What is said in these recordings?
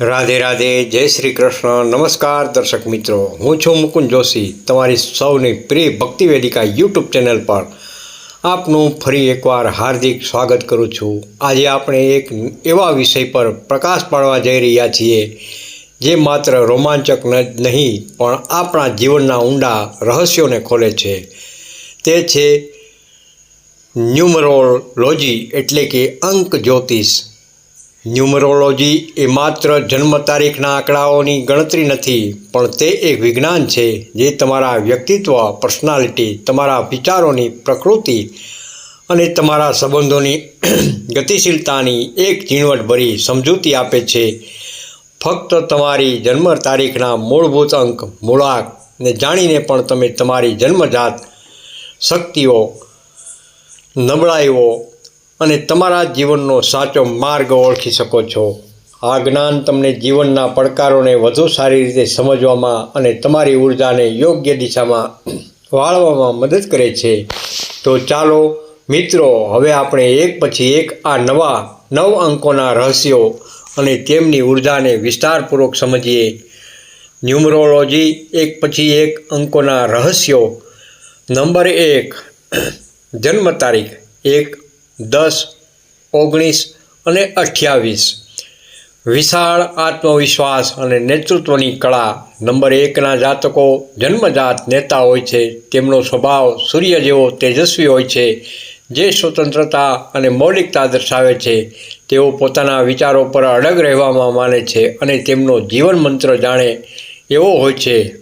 રાધે રાધે, જય શ્રી કૃષ્ણ. નમસ્કાર દર્શક મિત્રો. હું છું મુકુંદ જોશી, તમારી સૌની પ્રિય ભક્તિ વેદિકા યુટ્યુબ ચેનલ પર. આપનું ફરી એકવાર હાર્દિક સ્વાગત કરું છું. આજે આપણે એક એવા વિષય પર પ્રકાશ પાડવા જઈ રહ્યા છીએ, જે માત્ર રોમાંચક નહીં, પણ આપણા જીવનના ઊંડા રહસ્યોને ખોલે છે. તે છે ન્યુમરોલોજી, એટલે કે અંક જ્યોતિષ ન્યુમરોલોજી એ માત્ર જન્મ તારીખના આંકડાઓની ગણતરી નથી, પણ તે એક વિજ્ઞાન છે જે તમારા વ્યક્તિત્વ, પર્સનાલિટી, તમારા વિચારોની પ્રકૃતિ અને તમારા સંબંધોની ગતિશીલતાની એક ઝીણવટભરી સમજૂતી આપે છે. ફક્ત તમારી જન્મ તારીખના મૂળભૂત અંક મૂળાંકને જાણીને પણ તમે તમારી જન્મજાત શક્તિઓ નબળાઈઓ અને તમારા જીવનનો સાચો માર્ગ ઓળખી શકો છો. આ જ્ઞાન તમને જીવનના પડકારોને વધુ સારી રીતે સમજવામાં અને તમારી ઉર્જાને યોગ્ય દિશામાં વાળવામાં મદદ કરે છે. તો ચાલો, મિત્રો, હવે આપણે એક પછી એક આ નવા, નવ અંકોના રહસ્યો અને તેમની ઉર્જાને વિસ્તારપૂર્વક સમજીએ. ન્યુમરોલોજી, એક પછી એક અંકોના રહસ્યો. નંબર એક, જન્મ તારીખ. એક દસ, ઓગણીસ અને અઠ્યાવીસ. વિશાળ આત્મવિશ્વાસ અને નેતૃત્વની કળા નંબર એકના જાતકો જન્મજાત નેતા હોય છે. તેમનો સ્વભાવ સૂર્ય જેવો તેજસ્વી હોય છે. જે સ્વતંત્રતા અને મૌલિકતા દર્શાવે છે. તેઓ પોતાના વિચારો પર અડગ રહેવામાં માને છે અને તેમનો જીવન મંત્ર જાણે એવો હોય છે,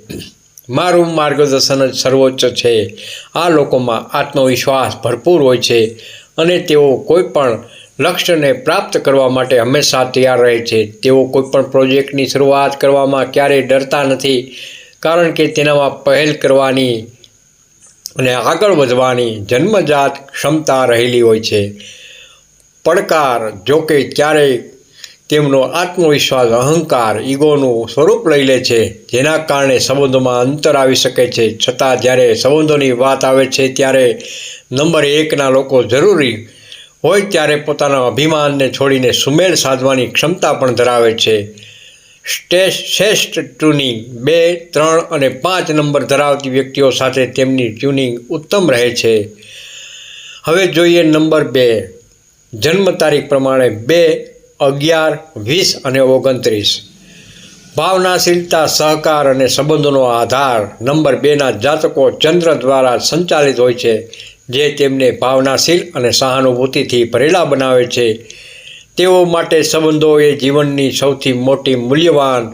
મારું માર્ગદર્શન જ સર્વોચ્ચ છે. આ લોકોમાં આત્મવિશ્વાસ ભરપૂર હોય છે. અને તેઓ કોઈ પણ લક્ષ્યને પ્રાપ્ત કરવા માટે હંમેશા તૈયાર રહે છે. તેઓ કોઈપણ પ્રોજેક્ટની શરૂઆત કરવામાં ક્યારેય ડરતા નથી, કારણ કે તેનામાં પહેલ કરવાની અને આગળ વધવાની જન્મજાત ક્ષમતા રહેલી હોય છે. પડકાર, જોકે ક્યારેય તેમનો આત્મવિશ્વાસ, અહંકાર, ઈગોનું સ્વરૂપ લઈ લે છે, જેના કારણે સંબંધોમાં અંતર આવી શકે છે. છતાં જ્યારે સંબંધોની વાત આવે છે, ત્યારે નંબર એકના લોકો જરૂરી હોય ત્યારે પોતાના અભિમાનને છોડીને સુમેળ સાધવાની ક્ષમતા પણ ધરાવે છે. શ્રેષ્ઠ ટ્યુનિંગ બે, ત્રણ અને પાંચ નંબર ધરાવતી વ્યક્તિઓ સાથે તેમની ટ્યુનિંગ ઉત્તમ રહે છે. હવે જોઈએ નંબર બે. જન્મ તારીખ પ્રમાણે બે અગિયાર, વીસ અને ઓગણત્રીસ. ભાવનાશીલતા, સહકાર અને સંબંધોનો આધાર નંબર બેના જાતકો ચંદ્ર દ્વારા સંચાલિત હોય છે, જે તેમને ભાવનાશીલ અને સહાનુભૂતિથી ભરેલા બનાવે છે. તેઓ માટે સંબંધો એ જીવનની સૌથી મોટી મૂલ્યવાન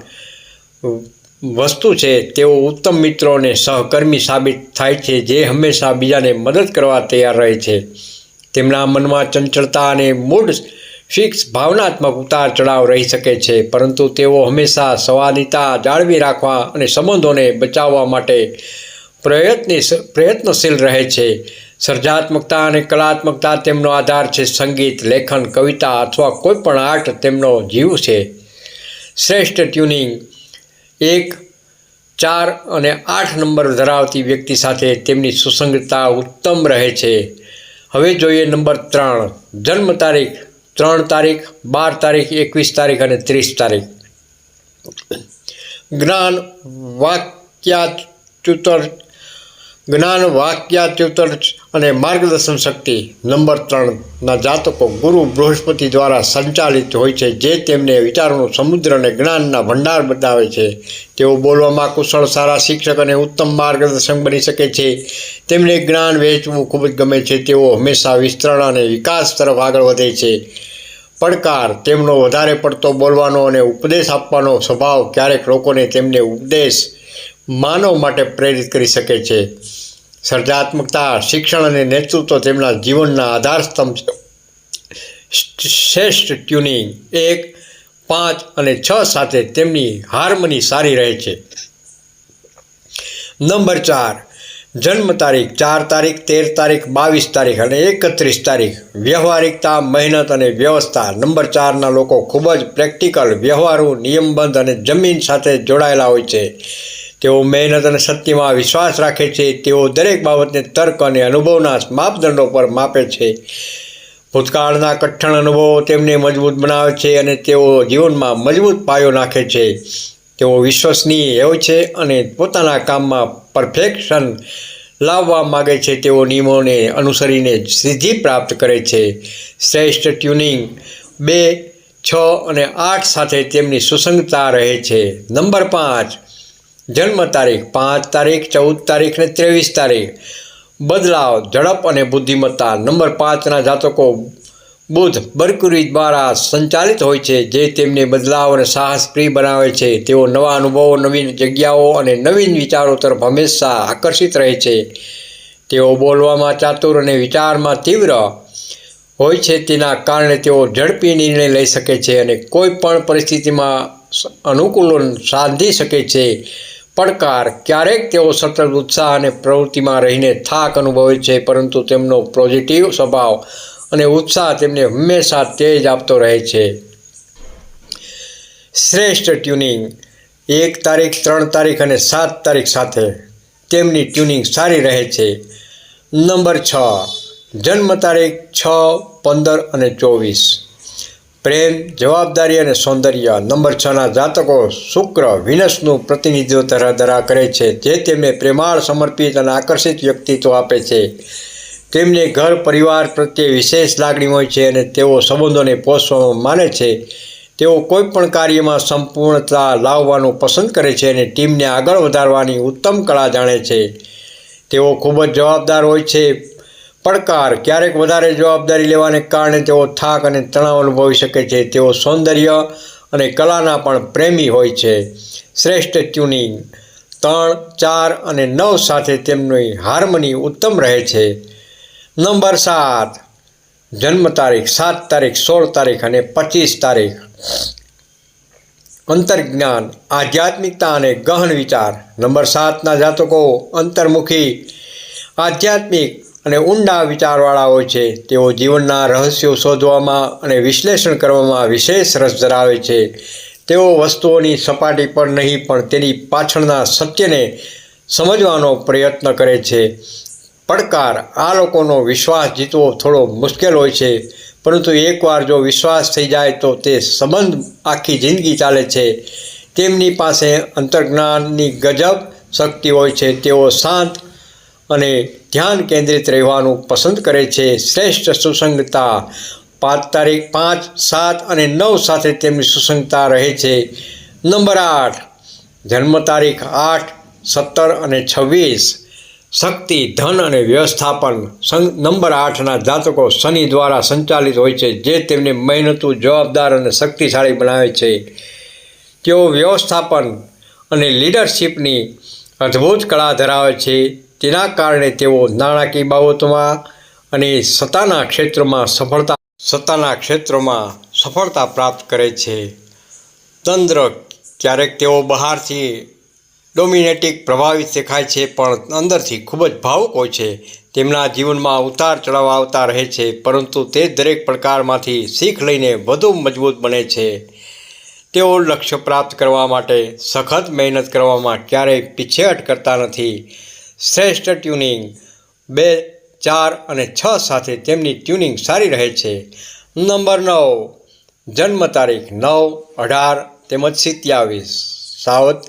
વસ્તુ છે. તેઓ ઉત્તમ મિત્રો અને સહકર્મી સાબિત થાય છે, જે હંમેશા બીજાને મદદ કરવા તૈયાર રહે છે. તેમના મનમાં ચંચળતા અને મૂડ ફિક્સ ભાવનાત્મક ઉતાર ચઢાવ રહી શકે છે, પરંતુ તેઓ હંમેશા સંવાદિતા જાળવી રાખવા અને સંબંધોને બચાવવા માટે પ્રયત્નિ પ્રયત્નશીલ રહે છે. સર્જાત્મકતા અને કલાત્મકતા તેમનો આધાર છે સંગીત, લેખન, કવિતા અથવા કોઈપણ આર્ટ તેમનો જીવ છે. શ્રેષ્ઠ ટ્યુનિંગ એક, ચાર અને આઠ નંબર ધરાવતી વ્યક્તિ સાથે તેમની સુસંગતતા ઉત્તમ રહે છે. હવે જોઈએ નંબર ત્રણ, જન્મ તારીખ ત્રણ તારીખ, બાર તારીખ, એકવીસ તારીખ અને ત્રીસ તારીખ. જ્ઞાન વાક્યાચ્યુતર જ્ઞાન વાક્યાચ્યુતર અને માર્ગદર્શન શક્તિ નંબર ત્રણના જાતકો ગુરુ બૃહસ્પતિ દ્વારા સંચાલિત હોય છે. જે તેમને વિચારોનો સમુદ્ર અને જ્ઞાનના ભંડાર બનાવે છે. તેઓ બોલવામાં કુશળ, સારા શિક્ષક અને ઉત્તમ માર્ગદર્શક બની શકે છે. તેમને જ્ઞાન વહેંચવું ખૂબ જ ગમે છે. તેઓ હંમેશા વિસ્તરણ અને વિકાસ તરફ આગળ વધે છે. પડકાર, તેમનો વધારે પડતો બોલવાનો અને ઉપદેશ આપવાનો સ્વભાવ ક્યારેક લોકોને તેમને ઉપદેશ માનવ માટે પ્રેરિત કરી શકે છે. સર્જાત્મકતા, શિક્ષણ અને નેતૃત્વ તેમના જીવનના આધારસ્તંભ છે. શ્રેષ્ઠ ટ્યુનિંગ એક, પાંચ અને છ સાથે તેમની હાર્મની સારી રહે છે. નંબર ચાર જન્મ તારીખ, ચાર તારીખ, તેર તારીખ, બાવીસ તારીખ અને એકત્રીસ તારીખ. વ્યવહારિકતા, મહેનત અને વ્યવસ્થા નંબર ચારના લોકો ખૂબ જ પ્રેક્ટિકલ, વ્યવહારુ નિયમબંધ અને જમીન સાથે જોડાયેલા હોય છે. તેઓ મહેનત અને સત્યમાં વિશ્વાસ રાખે છે. તેઓ દરેક બાબતને તર્ક અને અનુભવના માપદંડો પર માપે છે. ભૂતકાળના કઠણ અનુભવો તેમને મજબૂત બનાવે છે અને તેઓ જીવનમાં મજબૂત પાયો નાખે છે. તેઓ વિશ્વસનીય હોય છે અને પોતાના કામમાં પરફેક્શન લાવવા માગે છે, તેઓ નિયમોને અનુસરીને સિદ્ધિ પ્રાપ્ત કરે છે. શ્રેષ્ઠ ટ્યુનિંગ બે, છ અને આઠ સાથે તેમની સુસંગતા રહે છે. નંબર પાંચ, જન્મ તારીખ પાંચ તારીખ, ચૌદ તારીખ અને ત્રેવીસ તારીખ. બદલાવ, ઝડપ અને બુદ્ધિમત્તા. નંબર પાંચના જાતકો બુધ બરકુરી દ્વારા સંચાલિત હોય છે, જે તેમને બદલાવ અને સાહસપ્રિય બનાવે છે. તેઓ નવા અનુભવો, નવીન જગ્યાઓ અને નવીન વિચારો તરફ હંમેશા આકર્ષિત રહે છે. તેઓ બોલવામાં ચાતુર અને વિચારમાં તીવ્ર હોય છે, તેના કારણે તેઓ ઝડપી નિર્ણય લઈ શકે છે અને કોઈ પણ પરિસ્થિતિમાં અનુકૂલન સાધી શકે છે. પડકાર ક્યારેક તેઓ સતત ઉત્સાહ અને પ્રવૃત્તિમાં રહીને થાક અનુભવે છે, પરંતુ તેમનો પોઝિટિવ સ્વભાવ અને ઉત્સાહ તેમને હંમેશા તેજ આપતો રહે છે. શ્રેષ્ઠ ટ્યુનિંગ, એક તારીખ, ત્રણ તારીખ અને સાત તારીખ સાથે તેમની ટ્યુનિંગ સારી રહે છે. નંબર છ, જન્મ તારીખ છ, પંદર અને ચોવીસ. પ્રેમ, જવાબદારી અને સૌંદર્ય નંબર છના જાતકો શુક્ર, વિનસનું પ્રતિનિધિત્વ ધરા ધરા કરે છે, જે તેમને પ્રેમાળ, સમર્પિત અને આકર્ષિત વ્યક્તિત્વ આપે છે. તેમને ઘર પરિવાર પ્રત્યે વિશેષ લાગણી હોય છે અને તેઓ સંબંધોને પોષવામાં માને છે. તેઓ કોઈપણ કાર્યમાં સંપૂર્ણતા લાવવાનું પસંદ કરે છે અને ટીમને આગળ વધારવાની ઉત્તમ કળા જાણે છે. તેઓ ખૂબ જ જવાબદાર હોય છે. પડકાર ક્યારેક વધારે જવાબદારી લેવાને કારણે તેઓ થાક અને તણાવ અનુભવી શકે છે. તેઓ સૌંદર્ય અને કલાના પણ પ્રેમી હોય છે. શ્રેષ્ઠ ટ્યુનિંગ, ત્રણ, ચાર અને નવ સાથે તેમની હાર્મની ઉત્તમ રહે છે. નંબર સાત, જન્મ તારીખ સાત તારીખ, સોળ તારીખ અને પચીસ તારીખ. અંતર્જ્ઞાન, આધ્યાત્મિકતા અને ગહન વિચાર. નંબર સાતના જાતકો, અંતર્મુખી. આધ્યાત્મિક અને ઊંડા વિચારવાળા હોય છે. તેઓ જીવનના રહસ્યો શોધવામાં અને વિશ્લેષણ કરવામાં વિશેષ રસ ધરાવે છે. તેઓ વસ્તુઓની સપાટી પર નહીં, પણ તેની પાછળના સત્યને સમજવાનો પ્રયત્ન કરે છે. પડકાર, આ લોકોનો વિશ્વાસ જીતવો થોડો મુશ્કેલ હોય છે. પરંતુ એકવાર જો વિશ્વાસ થઈ જાય તો તે સંબંધ આખી જિંદગી ચાલે છે. તેમની પાસે અંતર્જ્ઞાનની ગજબ શક્તિ હોય છે. તેઓ શાંત અને ધ્યાન કેન્દ્રિત રહેવાનું પસંદ કરે છે. શ્રેષ્ઠ સુસંગતા પાંચ તારીખ પાંચ, સાત અને નવ સાથે તેમની સુસંગતા રહે છે. નંબર આઠ, જન્મ તારીખ આઠ, સત્તર અને છવ્વીસ. શક્તિ, ધન અને વ્યવસ્થાપન નંબર આઠના જાતકો શનિ દ્વારા સંચાલિત હોય છે, જે તેમને મહેનતુ, જવાબદાર અને શક્તિશાળી બનાવે છે. તેઓ વ્યવસ્થાપન અને લીડરશીપની અદ્ભુત કળા ધરાવે છે. તેના કારણે તેઓ નાણાકીય બાબતોમાં અને સત્તાના ક્ષેત્રમાં સફળતા, સત્તાના ક્ષેત્રોમાં સફળતા પ્રાપ્ત કરે છે. તંત્ર ક્યારેક તેઓ બહારથી ડોમિનેટિક પ્રભાવિત દેખાય છે, પણ અંદરથી ખૂબ જ ભાવુક હોય છે. તેમના જીવનમાં ઉતાર ચઢાવ આવતા રહે છે, પરંતુ તે દરેક પડકારમાંથી શીખ લઈને વધુ મજબૂત બને છે. તેઓ લક્ષ્ય પ્રાપ્ત કરવા માટે સખત મહેનત કરવામાં ક્યારેય પીછેહટ કરતા નથી. શ્રેષ્ઠ ટ્યુનિંગ બે, ચાર અને છ સાથે તેમની ટ્યુનિંગ સારી રહે છે. નંબર નવ, જન્મ તારીખ નવ અઢાર તેમજ સિત્યાવીસ. સાવત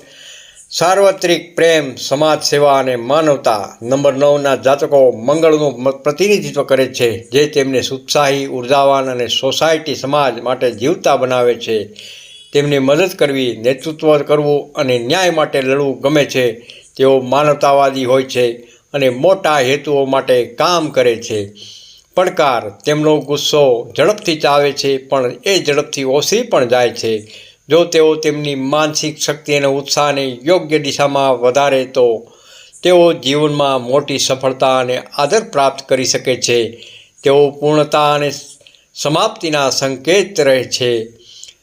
સાર્વત્રિક પ્રેમ, સમાજ સેવા અને માનવતા નંબર નવના જાતકો મંગળનું પ્રતિનિધિત્વ કરે છે, જે તેમને ઉત્સાહી ઉર્જાવાન અને સોસાયટી સમાજ માટે જીવતા બનાવે છે. તેમને મદદ કરવી, નેતૃત્વ કરવું અને ન્યાય માટે લડવું ગમે છે. તેઓ માનવતાવાદી હોય છે અને મોટા હેતુઓ માટે કામ કરે છે. પડકાર, તેમનો ગુસ્સો ઝડપથી ચાવે છે, પણ એ ઝડપથી ઓસરી પણ જાય છે. જો તેઓ તેમની માનસિક શક્તિ અને ઉત્સાહને યોગ્ય દિશામાં વધારે તો તેઓ જીવનમાં મોટી સફળતા અને આદર પ્રાપ્ત કરી શકે છે. તેઓ પૂર્ણતા અને સમાપ્તિના સંકેત રહે છે.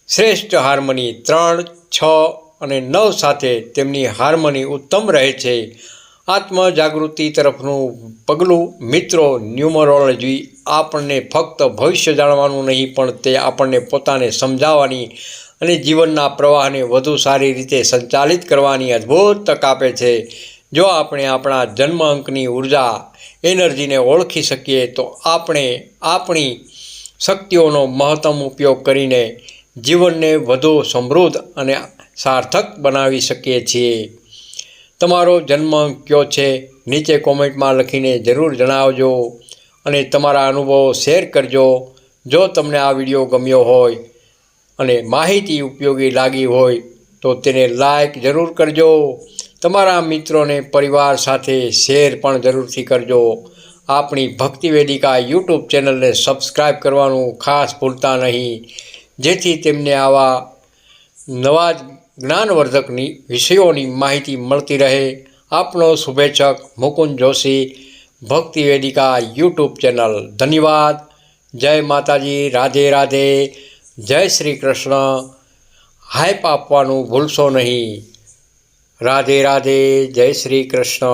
શ્રેષ્ઠ હાર્મની ત્રણ, છ અને નવ સાથે તેમની હાર્મની ઉત્તમ રહે છે. આત્મજાગૃતિ તરફનું પગલું મિત્રો ન્યુમરોલોજી આપણને ફક્ત ભવિષ્ય જાણવાનું નહીં, પણ તે આપણને પોતાને સમજાવવાની અને જીવનના પ્રવાહને વધુ સારી રીતે સંચાલિત કરવાની અદ્ભુત તક આપે છે. જો આપણે આપણા જન્મ અંકની ઊર્જા, એનર્જીને ઓળખી શકીએ, તો આપણે આપણી શક્તિઓનો મહત્તમ ઉપયોગ કરીને જીવનને વધુ સમૃદ્ધ અને સાર્થક બનાવી શકીએ છીએ. તમારો જન્મ અંક કયો છે, નીચે કોમેન્ટમાં લખીને જરૂર જણાવજો અને તમારા અનુભવો શેર કરજો. જો તમને આ વીડિયો ગમ્યો હોય અને માહિતી ઉપયોગી લાગી હોય તો તેને લાઇક જરૂર કરજો. તમારા મિત્રોને પરિવાર સાથે શેર પણ જરૂરથી કરજો. આપણી ભક્તિ વેદિકા યુટ્યુબ ચેનલને સબસ્ક્રાઈબ કરવાનું ખાસ ભૂલતા નહીં. જેથી તેમને આવા નવા જ્ઞાનવર્ધકની વિષયોની માહિતી મળતી રહે. આપનો શુભેચ્છક મુકુંદ જોશી, ભક્તિ વેદિકા યુટ્યુબ ચેનલ. ધન્યવાદ. જય માતાજી. રાધે રાધે. જય શ્રી કૃષ્ણ. હાઈપ આપવાનું ભૂલશો નહીં. રાધે રાધે જય શ્રી કૃષ્ણ.